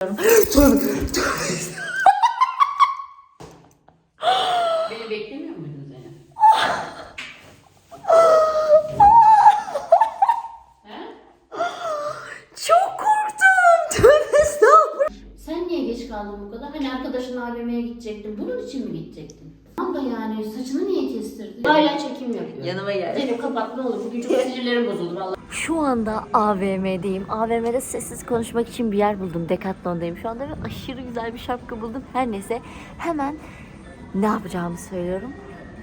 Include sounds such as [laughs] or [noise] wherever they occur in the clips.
Beni mi gidecektin? Ama yani saçını niye kestirdin? Hala çekim yapıyor. Yanıma gel. Zeynep kapat ne olur. Bugün çok [laughs] sinirlerim bozuldu valla. Şu anda AVM'deyim. AVM'de sessiz konuşmak için bir yer buldum. Decathlon'dayım şu anda ve aşırı güzel bir şapka buldum. Her neyse hemen ne yapacağımı söylüyorum.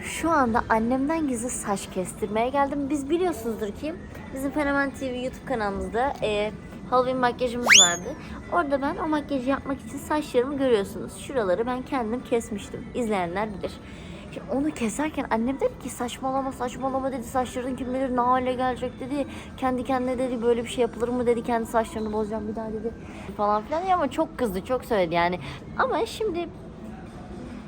Şu anda annemden gizli saç kestirmeye geldim. Biz biliyorsunuzdur ki bizim Fenomen TV YouTube kanalımızda e, Halloween makyajımız vardı. Orada ben o makyajı yapmak için saçlarımı görüyorsunuz. Şuraları ben kendim kesmiştim. İzleyenler bilir. Şimdi onu keserken annem dedi ki saçmalama saçmalama dedi saçların kim bilir ne hale gelecek dedi. Kendi kendine dedi böyle bir şey yapılır mı dedi kendi saçlarını bozacağım bir daha dedi falan filan ama çok kızdı çok söyledi yani. Ama şimdi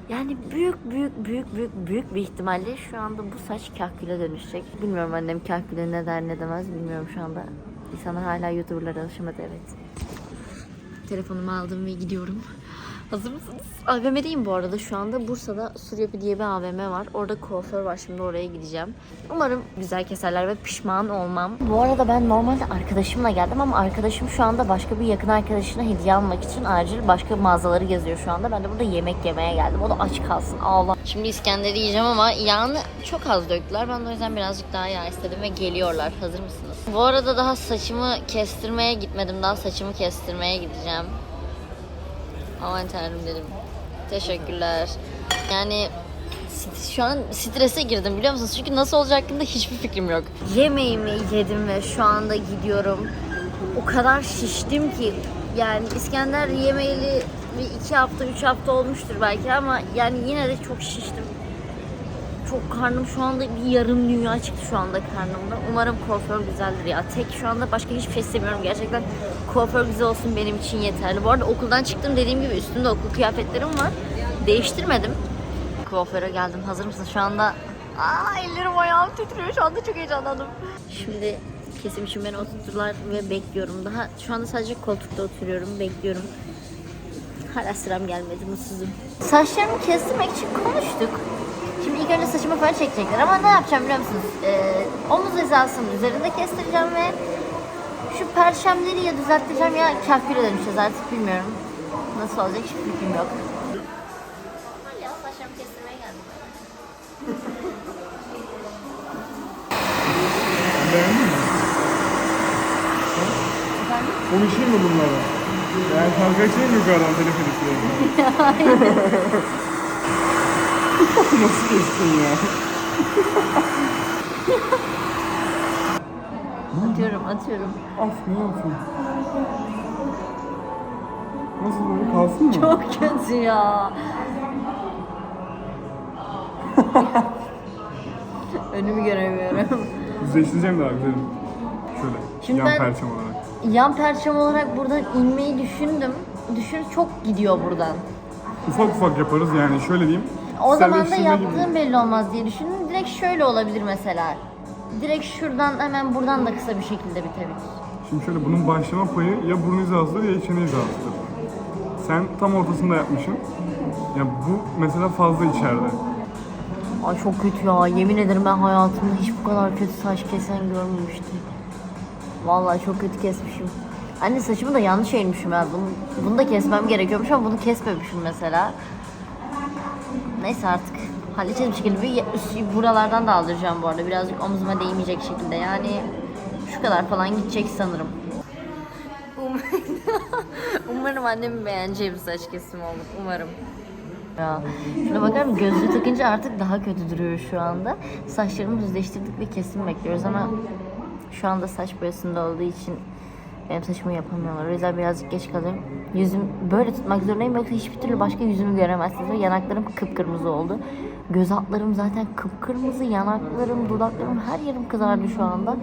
yani büyük büyük büyük büyük büyük bir ihtimalle şu anda bu saç kahküle dönüşecek. Bilmiyorum annem kahküle ne der ne demez bilmiyorum şu anda. İnsanlar hala YouTuber'lara alışamadı evet. Telefonumu aldım ve gidiyorum. Hazır mısınız? AVM'deyim bu arada şu anda. Bursa'da Suryapi diye bir AVM var. Orada kuaför var. Şimdi oraya gideceğim. Umarım güzel keserler ve pişman olmam. Bu arada ben normalde arkadaşımla geldim ama arkadaşım şu anda başka bir yakın arkadaşına hediye almak için acil başka mağazaları geziyor şu anda. Ben de burada yemek yemeye geldim. O da aç kalsın. Allah. Şimdi İskender'i yiyeceğim ama yağını çok az döktüler. Ben de o yüzden birazcık daha yağ istedim ve geliyorlar. Hazır mısınız? Bu arada daha saçımı kestirmeye gitmedim. Daha saçımı kestirmeye gideceğim. Aman tanrım dedim. Teşekkürler. Yani şu an strese girdim biliyor musunuz? Çünkü nasıl olacak hakkında hiçbir fikrim yok. Yemeğimi yedim ve şu anda gidiyorum. O kadar şiştim ki yani İskender yemeyeli bir iki hafta, üç hafta olmuştur belki ama yani yine de çok şiştim. Çok karnım şu anda bir yarım dünya çıktı şu anda karnımda. Umarım kuaför güzeldir ya. Tek şu anda başka hiçbir şey istemiyorum. Gerçekten kuaför güzel olsun benim için yeterli. Bu arada okuldan çıktım dediğim gibi üstümde okul kıyafetlerim var. Değiştirmedim. Kuaföre geldim. Hazır mısın? Şu anda Aa, ellerim ayağım titriyor. Şu anda çok heyecanlandım. Şimdi kesim için beni oturttular ve bekliyorum. Daha şu anda sadece koltukta oturuyorum. Bekliyorum. Hala sıram gelmedi. Mutsuzum. Saçlarımı kestirmek için konuştuk. Şimdi ilk önce saçımı fön çekecekler ama ne yapacağım biliyor musunuz? Ee, omuz hizasının üzerinde kestireceğim ve şu perşemleri ya düzelteceğim ya kahküle dönüşeceğiz artık bilmiyorum. Nasıl olacak hiçbir fikrim yok. Hala saçlarımı kestirmeye geldim. Beğendin mi? Konuşayım mı bunlara? Yani kanka açayım mı yukarıdan telefon üstüne? [laughs] Nasıl kestin ya? Atıyorum atıyorum. Af ne yapıyorsun? Nasıl böyle kalsın mı? Çok kötü ya. [laughs] Önümü göremiyorum. Düzleştireceğim daha güzelim. Şöyle Şimdi yan ben- perçem olarak. Yan perçem olarak buradan inmeyi düşündüm. Düşün çok gidiyor buradan. Ufak ufak yaparız yani şöyle diyeyim. O zaman da gibi. yaptığım belli olmaz diye düşündüm. Direkt şöyle olabilir mesela. Direkt şuradan hemen buradan da kısa bir şekilde bitebilir. Şimdi şöyle bunun başlama payı ya burun hizasıdır ya çene hizasıdır. Sen tam ortasında yapmışsın. Ya bu mesela fazla içeride. Ay çok kötü ya. Yemin ederim ben hayatımda hiç bu kadar kötü saç kesen görmemiştim. Vallahi çok kötü kesmişim. Anne saçımı da yanlış eğilmişim ya. Bunu, bunu da kesmem gerekiyormuş ama bunu kesmemişim mesela. Neyse artık halledeceğiz bir şekilde. Üst- buralardan da aldıracağım bu arada. Birazcık omzuma değmeyecek şekilde. Yani şu kadar falan gidecek sanırım. [laughs] Umarım annemin beğeneceği bir saç kesimi olur. Umarım. Ya şuna bakar mısın? Gözlüğü takınca artık daha kötü duruyor şu anda. Saçlarımı düzleştirdik ve kesim bekliyoruz ama şu anda saç boyasında olduğu için benim saçımı yapamıyorlar. O yüzden birazcık geç kalıyorum. Yüzüm böyle tutmak zorundayım yoksa hiçbir türlü başka yüzümü göremezsiniz. Ve yanaklarım kıpkırmızı oldu. Göz altlarım zaten kıpkırmızı, yanaklarım, dudaklarım her yerim kızardı şu anda.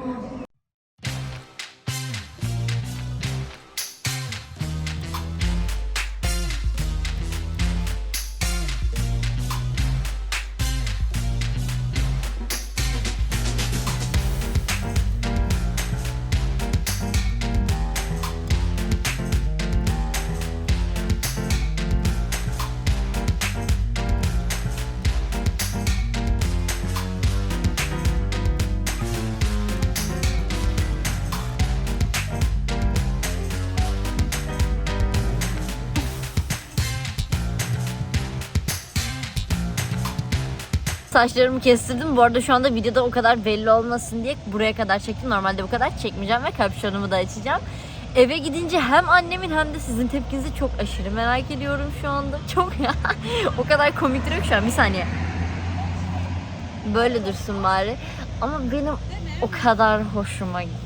Saçlarımı kestirdim. Bu arada şu anda videoda o kadar belli olmasın diye buraya kadar çektim. Normalde bu kadar çekmeyeceğim ve kapşonumu da açacağım. Eve gidince hem annemin hem de sizin tepkinizi çok aşırı merak ediyorum şu anda. [laughs] Çok ya. o kadar komik duruyor şu an. Bir saniye. Böyle dursun bari. Ama benim o kadar hoşuma gitti.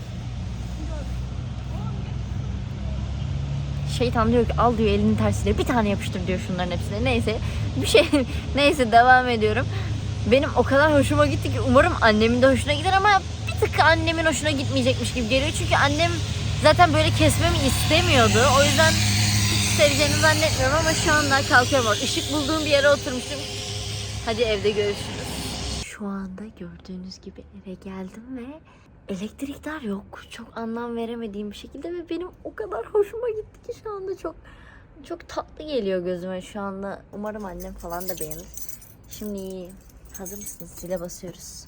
Şeytan diyor ki al diyor elini tersiyle bir tane yapıştır diyor şunların hepsine. Neyse bir şey [laughs] neyse devam ediyorum. Benim o kadar hoşuma gitti ki umarım annemin de hoşuna gider ama bir tık annemin hoşuna gitmeyecekmiş gibi geliyor. Çünkü annem zaten böyle kesmemi istemiyordu. O yüzden hiç seveceğini zannetmiyorum ama şu anda kalkıyorum. Bak, Işık bulduğum bir yere oturmuştum. Hadi evde görüşürüz. Şu anda gördüğünüz gibi eve geldim ve elektrikler yok. Çok anlam veremediğim bir şekilde ve benim o kadar hoşuma gitti ki şu anda çok çok tatlı geliyor gözüme şu anda. Umarım annem falan da beğenir. Şimdi hazır mısınız? Zile basıyoruz.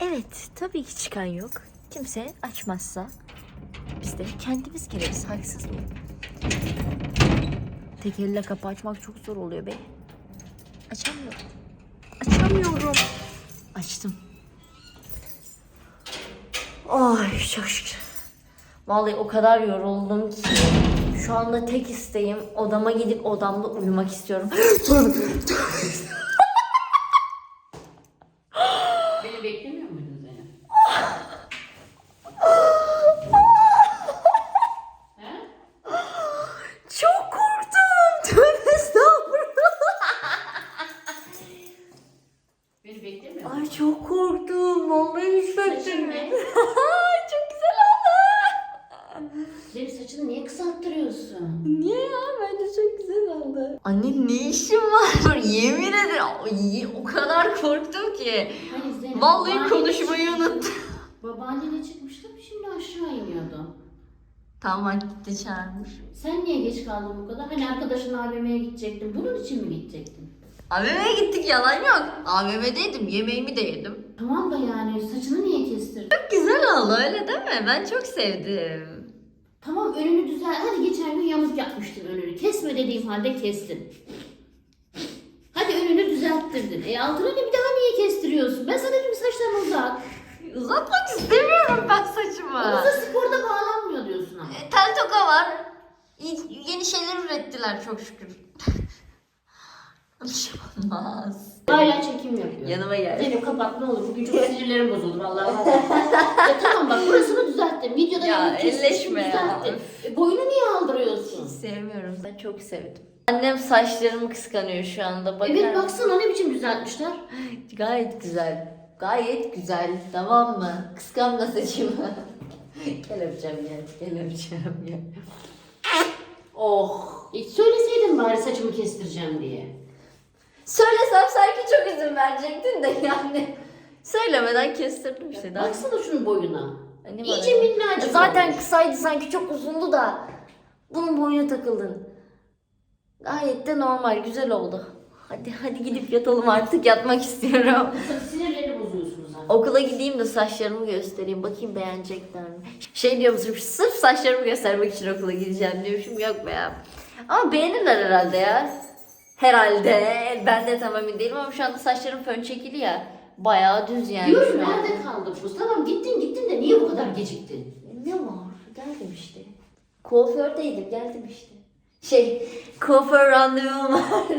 Evet, tabii ki çıkan yok. Kimse açmazsa biz de kendimiz gireriz. Haksız mıyım? Tek elle kapı açmak çok zor oluyor be. Açamıyorum. Açamıyorum. Açtım. Ay çok şükür. Vallahi o kadar yoruldum ki. Şu anda tek isteğim odama gidip odamda uyumak istiyorum. [gasps] Beni beklemiyor kısalttırıyorsun? Niye ya? Bence çok güzel oldu. Anne ne işin var? [laughs] Yemin ederim Ay, o kadar korktum ki. Hayır Zeynep. Vallahi konuşmayı çık- unuttum. Babaannene çıkmıştım şimdi aşağı iniyordu. Tamam gitti çağırmış. Sen niye geç kaldın bu kadar? Hani arkadaşın AVM'ye gidecektin. Bunun için mi gidecektin? AVM'ye gittik yalan yok. AVM'deydim yemeğimi de yedim. Tamam da yani saçını niye kestirdin? Çok güzel oldu öyle değil mi? Ben çok sevdim. Tamam önünü düzel. Hadi geçen gün yamuk yapmıştın önünü. Kesme dediğim halde kestin. Hadi önünü düzelttirdin. E altına ne bir daha niye kestiriyorsun? Ben sana dedim saçlarını uzat. Uzatmak istemiyorum ben saçımı. Omuza sporda bağlanmıyor diyorsun ama. E, tel toka var. Y- Yeni şeyler ürettiler çok şükür. [laughs] Alışamaz. Hala çekim yapıyor. Yanıma gel. Zeynep kapat ne olur. Bugün çok sinirlerim bozuldu vallahi. ya tamam bak burasını düzelttim. Videoda Ya, yamuk kesmişim, elleşme ya. düzelttim. E, boyunu niye aldırıyorsun? Sevmiyorum. Ben çok sevdim. Annem saçlarımı kıskanıyor şu anda. Bakar Evet baksana ne biçim düzeltmişler. Gayet güzel. Gayet güzel. Tamam mı? Kıskanma saçımı. [laughs] gel öpeceğim gel. Gel öpeceğim gel. Oh. Hiç söyleseydin bari saçımı kestireceğim diye. Söylesem sanki çok izin verecektin de yani. Söylemeden kestirdim işte. Daha... Baksana şunun boyuna. Annem İyice minnacık Zaten olmuş. kısaydı sanki çok uzundu da. Bunun boyuna takıldın. Gayet de normal, güzel oldu. Hadi hadi gidip yatalım artık yatmak istiyorum. [laughs] Sinirlerini bozuyorsunuz ha. Okula gideyim de saçlarımı göstereyim. Bakayım beğenecekler mi? Şey diyormuşum sırf saçlarımı göstermek için okula gideceğim diyormuşum. Yok be ya. Ama beğenirler herhalde ya. Herhalde. Ben de tam emin değilim ama şu anda saçlarım fön çekili ya. Bayağı düz yani Diyorum şu an. nerede kaldı bu? Tamam gittin gittin de niye bu kadar geciktin? Ne var? Geldim işte. Kuafördeydim geldim işte. Şey kuaför randevum vardı. [laughs]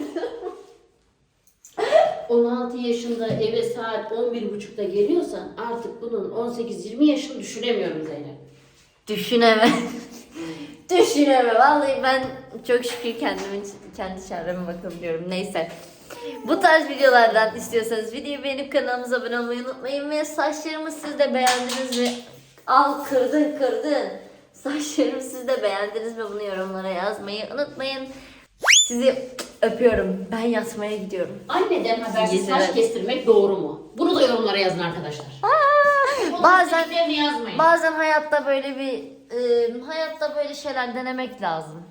16 yaşında eve saat 11.30'da geliyorsan artık bunun 18-20 yaşını düşünemiyorum Zeynep. Düşüneme. Düşüneme. Vallahi ben çok şükür kendimin kendi çareme bakabiliyorum. Neyse. Bu tarz videolardan istiyorsanız videoyu beğenip kanalımıza abone olmayı unutmayın ve saçlarımı siz de beğendiniz mi? Al kırdın kırdın. Saçlarımı siz de beğendiniz mi? Bunu yorumlara yazmayı unutmayın. Sizi öpüyorum. Ben yatmaya gidiyorum. Anneden habersiz saç kestirmek doğru mu? Bunu da yorumlara yazın arkadaşlar. Bazen Bazen bazen hayatta böyle bir e, hayatta böyle şeyler denemek lazım.